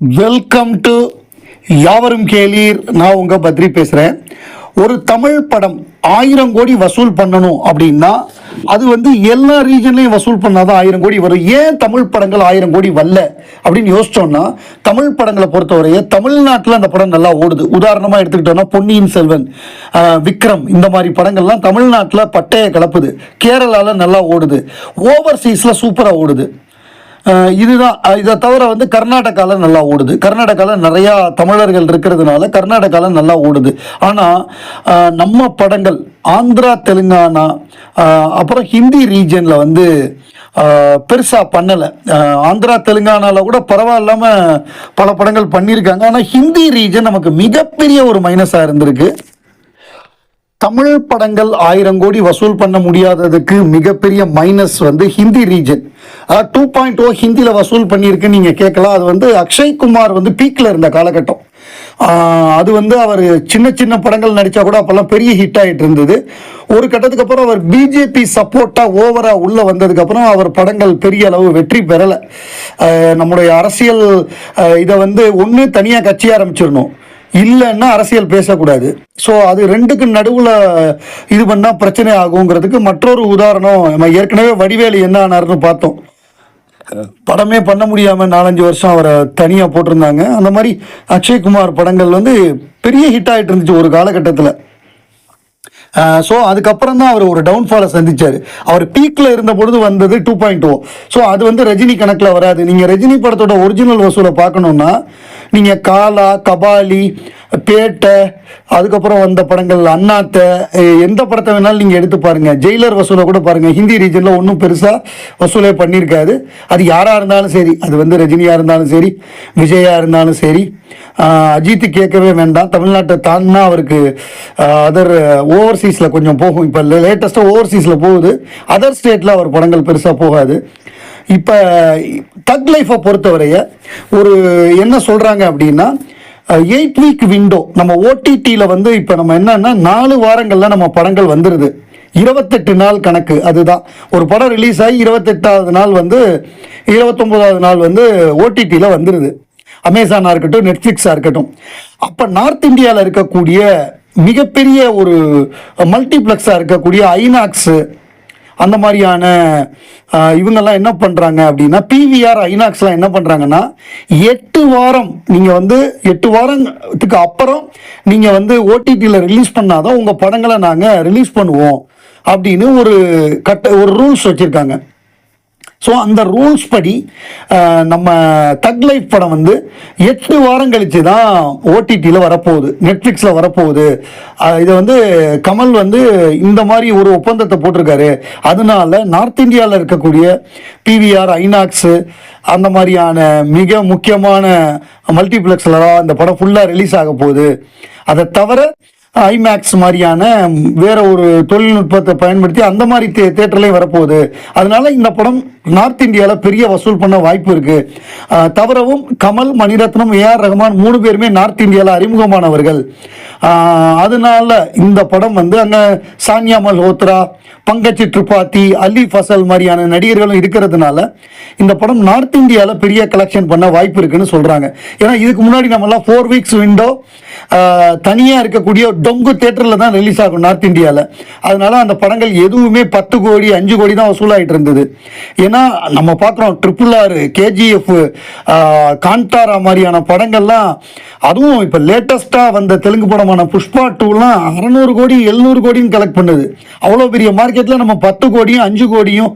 Welcome to யாவரும் கேளீர். நான் உங்கள் பத்ரி பேசுகிறேன் ஒரு தமிழ் படம் ஆயிரம் கோடி வசூல் பண்ணணும் அப்படின்னா அது வந்து எல்லா ரீஜன்லையும் வசூல் பண்ணாதான் ஆயிரம் கோடி வரும். ஏன் தமிழ் படங்கள் ஆயிரம் கோடி வரல? அப்படின்னு யோசிச்சோம்னா தமிழ் படங்களை பொறுத்தவரையே தமிழ்நாட்டில் அந்த படம் நல்லா ஓடுது. உதாரணமாக எடுத்துக்கிட்டோம்னா பொன்னியின் செல்வன் விக்ரம் இந்த மாதிரி படங்கள்லாம் தமிழ்நாட்டில் பட்டையை கலப்புது. கேரளாவில் நல்லா ஓடுது. ஓவர்சீஸில் சூப்பராக ஓடுது. இதுதான் இதை தவிர வந்து கர்நாடகாவில் நல்லா ஓடுது. கர்நாடகாவில் நிறையா தமிழர்கள் இருக்கிறதுனால கர்நாடகாவில் நல்லா ஓடுது. ஆனால் நம்ம படங்கள் ஆந்திரா தெலுங்கானா அப்புறம் ஹிந்தி ரீஜனில் வந்து பெருசாக பண்ணலை. ஆந்திரா தெலுங்கானாவில் கூட பரவாயில்லாமல் பல படங்கள் பண்ணியிருக்காங்க. ஆனால் ஹிந்தி ரீஜன் நமக்கு மிகப்பெரிய ஒரு மைனஸாக இருந்திருக்கு. தமிழ் படங்கள் ஆயிரம் கோடி வசூல் பண்ண முடியாததுக்கு மிகப்பெரிய மைனஸ் வந்து Hindi region two point o ஹிந்தியில் வசூல் பண்ணியிருக்குன்னு நீங்கள் கேட்கலாம். அது வந்து அக்ஷய் குமார் வந்து பீக்கில் இருந்த காலகட்டம். அது வந்து அவர் சின்ன சின்ன படங்கள் நடித்தா கூட அப்போல்லாம் பெரிய ஹிட் ஆகிட்டு இருந்தது. ஒரு கட்டத்துக்கு அப்புறம் அவர் பிஜேபி சப்போர்ட்டாக ஓவராக உள்ளே வந்ததுக்கப்புறம் அவர் படங்கள் பெரிய அளவு வெற்றி பெறலை. நம்முடைய அரசியல் இதை வந்து ஒன்று தனியாக கட்சி ஆரம்பிச்சிடணும். இல்லைன்னா அரசியல் பேசக்கூடாது. ஸோ அது ரெண்டுக்கு நடுவில் இது பண்ணால் பிரச்சனை ஆகுங்கிறதுக்கு மற்றொரு உதாரணம் நம்ம ஏற்கனவே வடிவேலு என்ன ஆனார்னு பார்த்தோம். படமே பண்ண முடியாமல் நாலஞ்சு வருஷம் அவரை தனியாக போட்டிருந்தாங்க. அந்த மாதிரி அக்ஷய்குமார் படங்கள் வந்து பெரிய ஹிட் ஆகிட்டு இருந்துச்சு ஒரு காலகட்டத்தில். ஸோ அதுக்கப்புறம் தான் அவர் ஒரு டவுன்ஃபாலை சந்தித்தார் அவர் பீக்கில் இருந்த பொழுது வந்தது டூ பாயிண்ட் ஓ ஸோ அது வந்து ரஜினி கணக்கில் வராது. நீங்கள் ரஜினி படத்தோட ஒரிஜினல் வசூலை பார்க்கணுன்னா நீங்கள் காலா கபாலி பேட்டை அதுக்கப்புறம் வந்த படங்கள் அண்ணாத்த எந்த படத்தை வேணாலும் நீங்கள் எடுத்து பாருங்கள் ஜெயிலர் வசூலை கூட பாருங்கள் ஹிந்தி ரீஜனில் ஒன்றும் பெருசாக வசூலே பண்ணியிருக்காது அது யாராக இருந்தாலும் சரி அது வந்து ரஜினியாக இருந்தாலும் சரி விஜயாக இருந்தாலும் சரி அஜித்து கேட்கவே வேண்டாம். தமிழ்நாட்டை தாண்டினா அவருக்கு அதர் ஓவர்சீஸில் கொஞ்சம் போகும். இப்போ லேட்டஸ்ட்டாக ஓவர்சீஸில் போகுது. அதர் ஸ்டேட்டில் அவர் படங்கள் பெருசாக போகாது. இப்போ தக் லைஃப்பை பொறுத்தவரைய ஒரு என்ன சொல்கிறாங்க அப்படின்னா எயிட் வீக் விண்டோ நம்ம ஓடிடியில் வந்து இப்போ நம்ம என்னன்னா நாலு வாரங்களில் நம்ம படங்கள் வந்துடுது இருபத்தெட்டு நாள் கணக்கு அதுதான். ஒரு படம் ரிலீஸ் ஆகி இருபத்தெட்டாவது நாள் வந்து இருபத்தொம்போதாவது நாள் வந்து ஓடிடியில் வந்துடுது அமேசானாக இருக்கட்டும் நெட்ஃப்ளிக்ஸாக இருக்கட்டும். அப்போ நார்த் இந்தியாவில் இருக்கக்கூடிய மிகப்பெரிய ஒரு மல்டிப்ளெக்ஸாக இருக்கக்கூடிய ஐநாக்ஸு அந்த மாதிரியான இவங்கெல்லாம் என்ன பண்ணுறாங்க அப்படின்னா பிவிஆர் ஐநாக்ஸ்லாம் என்ன பண்ணுறாங்கன்னா எட்டு வாரம் நீங்கள் வந்து எட்டு வாரத்துக்கு அப்புறம் நீங்கள் வந்து ஓடிடியில் ரிலீஸ் பண்ணாதான் உங்கள் படங்களை நாங்கள் ரிலீஸ் பண்ணுவோம் அப்படின்னு ஒரு கட்ட ஒரு ரூல்ஸ் வச்சுருக்காங்க. ஸோ அந்த ரூல்ஸ் படி நம்ம தக் லைஃப் படம் வந்து எட்டு வாரம் கழித்து தான் ஓடிடியில் வரப்போகுது. நெட்ஃப்ளிக்ஸில் வரப்போகுது. இதை வந்து கமல் வந்து இந்த மாதிரி ஒரு ஒப்பந்தத்தை போட்டிருக்காரு. அதனால நார்த் இந்தியாவில் இருக்கக்கூடிய பிவிஆர் ஐநாக்ஸு அந்த மாதிரியான மிக முக்கியமான மல்டிப்ளெக்ஸில் தான் இந்த படம் ஃபுல்லாக ரிலீஸ் ஆக போகுது அதை தவிர ஐமேக்ஸ் மாதிரியான வேற ஒரு தொழில்நுட்பத்தை பயன்படுத்தி அந்த மாதிரி தே தேட்டர்லேயும் வரப்போகுது. அதனால இந்த படம் நார்த் இந்தியாவில் பெரிய வசூல் பண்ண வாய்ப்பு இருக்கு. தவிரவும் கமல் மணிரத்னம் ஏஆர் ரஹ்மான் மூணு பேருமே நார்த் இந்தியாவில் அறிமுகமானவர்கள். அதனால இந்த படம் வந்து அங்கே சானியா மல்ஹோத்ரா பங்கஜ் திரிபாதி அலி ஃபசல் மாதிரியான நடிகர்களும் இருக்கிறதுனால இந்த படம் நார்த் இந்தியாவில் பெரிய கலெக்ஷன் பண்ண வாய்ப்பு இருக்குன்னு சொல்கிறாங்க ஏன்னா இதுக்கு முன்னாடி நம்மளாம் ஃபோர் வீக்ஸ் விண்டோ தனியாக இருக்கக்கூடிய டொங்கு தேட்டரில் தான் ரிலீஸ் ஆகும் நார்த் இந்தியாவில் அதனால் அந்த படங்கள் எதுவுமே பத்து கோடி அஞ்சு கோடி தான் வசூலாகிட்டு இருந்தது. ஏன்னா நம்ம பார்க்குறோம் ட்ரிபிள் ஆர் கேஜிஎஃப் கான்டாரா மாதிரியான படங்கள்லாம் அதுவும் இப்போ லேட்டஸ்ட்டாக வந்த தெலுங்கு படமான புஷ்பா டூலாம் அறநூறு கோடி எழுநூறு கோடின்னு கலெக்ட் பண்ணுது. அவ்வளோ பெரிய மார்க்கெட்டில் நம்ம பத்து கோடியும் அஞ்சு கோடியும்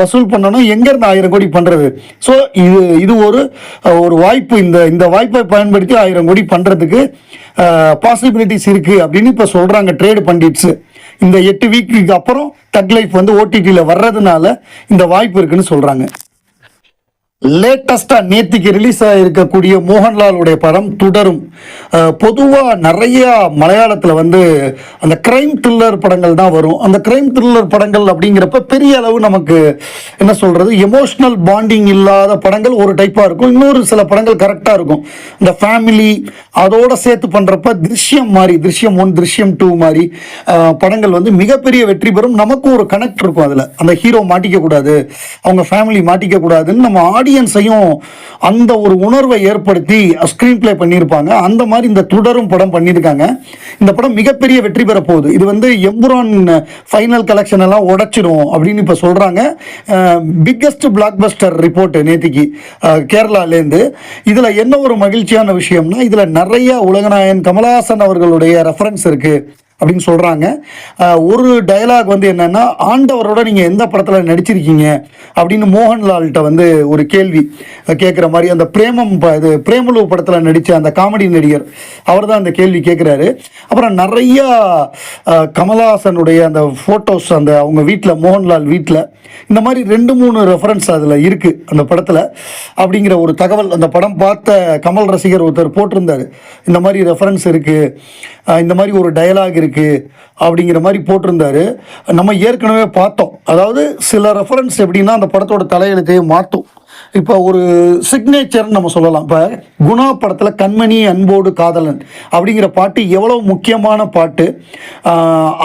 வசூல் பண்ணணும். எங்கேருந்து ஆயிரம் கோடி பண்ணுறது ஸோ இது இது ஒரு ஒரு வாய்ப்பு. இந்த இந்த வாய்ப்பை பயன்படுத்தி ஆயிரம் கோடி பண்ணுறதுக்கு பாசிபிலிட்டிஸ் இருக்குது அப்படின்னு இப்போ சொல்கிறாங்க ட்ரேடு பண்டிட்ஸு இந்த எட்டு வீக்குக்கு அப்புறம் தக் லைஃப் வந்து ஓடிடியில் வர்றதுனால இந்த வாய்ப்பு இருக்குன்னு சொல்கிறாங்க லேட்டஸ்டா நேத்திக்கு ரிலீஸ் ஆகிருக்கக்கூடிய மோகன்லாலுடைய படம் தொடரும். பொதுவாக நிறைய மலையாளத்தில் வந்து அந்த கிரைம் த்ரில்லர் படங்கள் தான் வரும். அந்த கிரைம் த்ரில்லர் படங்கள் அப்படிங்கிறப்ப பெரிய அளவு நமக்கு என்ன சொல்றது எமோஷ்னல் பாண்டிங் இல்லாத படங்கள் ஒரு டைப்பாக இருக்கும். இன்னொரு சில படங்கள் கரெக்டாக இருக்கும். இந்த ஃபேமிலி அதோட சேர்த்து பண்ணுறப்ப திருஷ்யம் மாதிரி திருஷ்யம் ஒன் திருஷ்யம் டூ மாதிரி படங்கள் வந்து மிகப்பெரிய வெற்றி பெறும். நமக்கும் ஒரு கனெக்ட் இருக்கும் அதில். அந்த ஹீரோ மாட்டிக்க கூடாது. அவங்க ஃபேமிலி மாட்டிக்க கூடாதுன்னு நம்ம ஆடி ஆடியன்ஸையும் அந்த ஒரு உணர்வை ஏற்படுத்தி ஸ்க்ரீன் பிளே பண்ணியிருப்பாங்க. அந்த மாதிரி இந்த தொடரும் படம் பண்ணியிருக்காங்க. இந்த படம் மிகப்பெரிய வெற்றி பெற போகுது இது வந்து எம்புரான் ஃபைனல் கலெக்ஷன் எல்லாம் உடைச்சிடும் அப்படின்னு இப்போ சொல்கிறாங்க பிக்கஸ்ட் பிளாக் பஸ்டர் ரிப்போர்ட் நேத்திக்கு கேரளாலேருந்து இதில் என்ன ஒரு மகிழ்ச்சியான விஷயம்னா இதில் நிறைய உலகநாயன் கமலஹாசன் அவர்களுடைய ரெஃபரன்ஸ் இருக்குது அப்படின்னு சொல்கிறாங்க ஒரு டயலாக் வந்து என்னென்னா ஆண்டவரோட நீங்கள் எந்த படத்தில் நடிச்சிருக்கீங்க? அப்படின்னு மோகன்லால்கிட்ட வந்து ஒரு கேள்வி கேட்குற மாதிரி அந்த பிரேமம் இது பிரேமலு படத்தில் நடித்த அந்த காமெடி நடிகர் அவர் தான் அந்த கேள்வி கேட்குறாரு அப்புறம் நிறையா கமல்ஹாசனுடைய கமலஹாசனுடைய அந்த ஃபோட்டோஸ் அந்த அவங்க வீட்டில் மோகன்லால் வீட்டில் இந்த மாதிரி ரெண்டு மூணு ரெஃபரன்ஸ் அதில் இருக்குது அந்த படத்தில். அப்படிங்கிற ஒரு தகவல் அந்த படம் பார்த்த கமல் ரசிகர் ஒருத்தர் போட்டிருந்தார். இந்த மாதிரி ரெஃபரன்ஸ் இருக்குது இந்த மாதிரி ஒரு டயலாக் இருக்குது அப்படிங்கிற மாதிரி போட்டிருந்தாரு. நம்ம ஏற்கனவே பார்த்தோம். அதாவது சில ரெஃபரன்ஸ் எப்படின்னா அந்த படத்தோட தலையெழுத்தையே மாற்றும் இப்போ ஒரு சிக்னேச்சர்னு நம்ம சொல்லலாம். இப்போ குணா படத்தில் கண்மணி அன்போடு காதலன் அப்படிங்கிற பாட்டு எவ்வளோ முக்கியமான பாட்டு.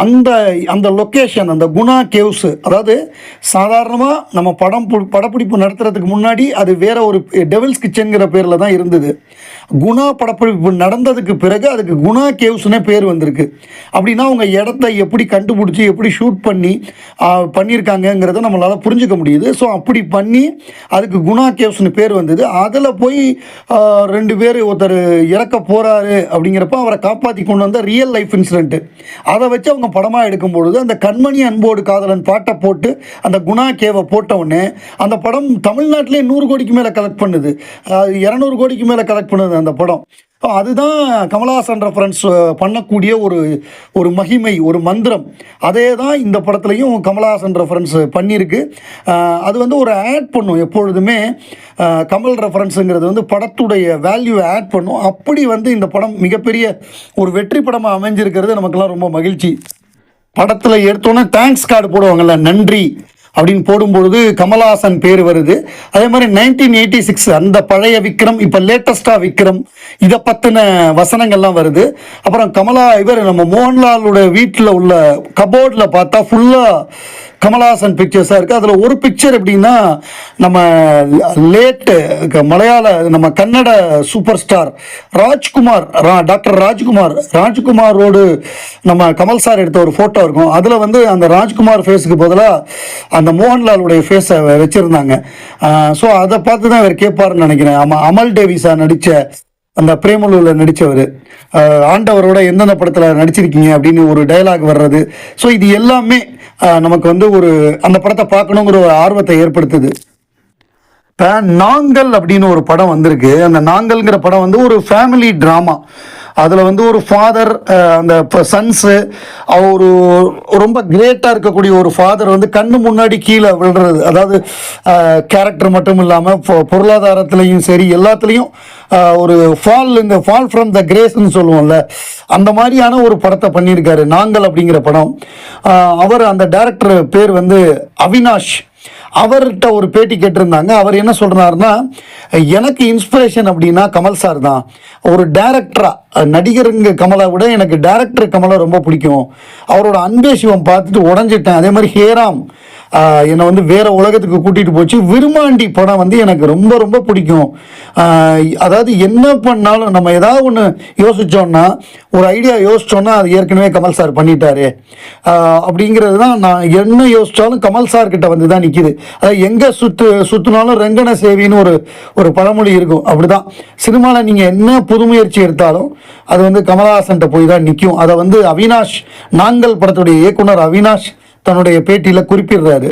அந்த அந்த லொக்கேஷன் அந்த குணா கேவ்ஸ் அதாவது சாதாரணமாக நம்ம படம் பு- படப்பிடிப்பு நடத்துறதுக்கு முன்னாடி அது வேற ஒரு டெவில்ஸ் கிச்சன்கிற பேரில் தான் இருந்தது. குணா படப்பிடிப்பு நடந்ததுக்கு பிறகு அதுக்கு குணா கேவ்ஸ்னே பேர் வந்திருக்கு. அப்படின்னா அவங்க இடத்த எப்படி கண்டுபிடிச்சி எப்படி ஷூட் பண்ணி பண்ணியிருக்காங்கங்கிறத நம்மளால் புரிஞ்சுக்க முடியுது. ஸோ அப்படி பண்ணி அதுக்கு குணா குணா கேவ்ஸ்னு பேர் வந்தது. அதில் போய் ரெண்டு பேர் ஒருத்தர் இறக்க போகிறாரு அப்படிங்கிறப்ப அவரை காப்பாற்றி கொண்டு வந்த ரியல் லைஃப் இன்சிடென்ட்டு அதை வச்சு அவங்க படமாக எடுக்கும் பொழுது அந்த கண்மணி அன்போடு காதலன் பாட்டை போட்டு அந்த குணா கேவை போட்டவுடனே அந்த படம் தமிழ்நாட்டிலே நூறு கோடிக்கு மேலே கலெக்ட் பண்ணுது. இரநூறு கோடிக்கு மேலே கலெக்ட் பண்ணுது அந்த படம். அதுதான் கமலஹாசன் ரெஃபரன்ஸ் பண்ணக்கூடிய ஒரு ஒரு மகிமை ஒரு மந்திரம். அதே தான் இந்த படத்துலையும் கமலஹாசன் ரெஃபரன்ஸ் பண்ணியிருக்கு. அது வந்து ஒரு ஆட் பண்ணும் எப்பொழுதுமே. கமல் ரெஃபரன்ஸுங்கிறது வந்து படத்துடைய வேல்யூவை ஆட் பண்ணும். அப்படி வந்து இந்த படம் மிகப்பெரிய ஒரு வெற்றி படமாக அமைஞ்சிருக்கிறது நமக்கெல்லாம் ரொம்ப மகிழ்ச்சி. படத்தில் எடுத்தோன்னே தேங்க்ஸ் கார்டு போடுவாங்கல்ல நன்றி. அப்படின்னு போடும்பொழுது கமலஹாசன் பேர் வருது. அதே மாதிரி நைன்டீன் எயிட்டி சிக்ஸ் அந்த பழைய விக்ரம் இப்போ லேட்டஸ்டாக விக்ரம் இதை பற்றின வசனங்கள்லாம் வருது. அப்புறம் கமலா இவர் நம்ம மோகன்லாலோட வீட்டில் உள்ள கபோர்டில் பார்த்தா ஃபுல்லாக கமலஹாசன் பிக்சர்ஸாக இருக்குது அதில் ஒரு பிக்சர் எப்படின்னா நம்ம லேட்டு மலையாள நம்ம கன்னட சூப்பர் ஸ்டார் ராஜ்குமார் ரா- டாக்டர் ராஜ்குமார். ராஜ்குமாரோடு நம்ம கமல் சார் எடுத்த ஒரு ஃபோட்டோ இருக்கும். அதில் வந்து அந்த ராஜ்குமார் ஃபேஸுக்கு பதிலாக அந்த மோகன்லாலுடைய ஃபேஸை வச்சுருந்தாங்க. ஸோ அதை பார்த்து தான் இவர் கேட்பாருன்னு நினைக்கிறேன். ஆமாம் அமல் டேவிஸா நடித்த அந்த பிரேமலூரில் நடித்தவர் ஆண்டவரோட எந்தெந்த படத்தில் நடிச்சிருக்கீங்க அப்படின்னு ஒரு டைலாக் வர்றது. ஸோ இது எல்லாமே நமக்கு வந்து ஒரு அந்த படத்தை பார்க்கணுங்கிற ஒரு ஆர்வத்தை ஏற்படுத்துது. இப்போ நாங்கள் அப்படின்னு ஒரு படம் வந்திருக்கு. அந்த நாங்கள்ங்கிற படம் வந்து ஒரு ஃபேமிலி ட்ராமா அதில் வந்து ஒரு ஃபாதர் அந்த சன்ஸு ஒரு ரொம்ப கிரேட்டாக இருக்கக்கூடிய ஒரு ஃபாதர் வந்து கண்ணு முன்னாடி கீழே விழுறது. அதாவது கேரக்டர் மட்டும் இல்லாமல் பொருளாதாரத்துலேயும் சரி எல்லாத்துலேயும் ஒரு ஃபால் இந்த ஃபால் ஃப்ரம் த கிரேஸ்ன்னு சொல்லுவோம்ல அந்த மாதிரியான ஒரு படத்தை பண்ணியிருக்காரு நாங்கள் அப்படிங்கிற படம். அவர் அந்த டேரக்டர் பேர் வந்து அவினாஷ். அவர்கிட்ட ஒரு பேட்டி கேட்டிருந்தாங்க. அவர் என்ன சொல்கிறாருன்னா எனக்கு இன்ஸ்பிரேஷன் அப்படின்னா கமல் சார் தான். ஒரு டேரக்டராக நடிகருங்க கமலை விட எனக்கு டேரக்டர் கமலை ரொம்ப பிடிக்கும். அவரோட அன்பே சிவம் பார்த்துட்டு உடஞ்சிட்டேன். அதே மாதிரி ஹேராம் என்னை வந்து வேறு உலகத்துக்கு கூட்டிகிட்டு போச்சு. விருமாண்டி படம் வந்து எனக்கு ரொம்ப ரொம்ப பிடிக்கும். அதாவது என்ன பண்ணாலும் நம்ம ஏதாவது ஒன்று யோசித்தோன்னா ஒரு ஐடியா யோசித்தோன்னா அது ஏற்கனவே கமல் சார் பண்ணிட்டாரு. அப்படிங்கிறது தான் நான் என்ன யோசித்தாலும் கமல் சார்கிட்ட வந்து தான் நிற்கிது அதாவது எங்கே சுத்து சுற்றினாலும் ரெங்கன சேவின்னு ஒரு ஒரு பழமொழி இருக்கும். அப்படிதான். சினிமாவில் நீங்கள் என்ன புது முயற்சி எடுத்தாலும் அது வந்து கமலஹாசன்கிட்ட போய் தான் நிற்கும் அதை வந்து அவினாஷ் நாங்கள் படத்துடைய இயக்குனர் அவினாஷ் தன்னுடைய பேட்டியில் குறிப்பிடுறாரு.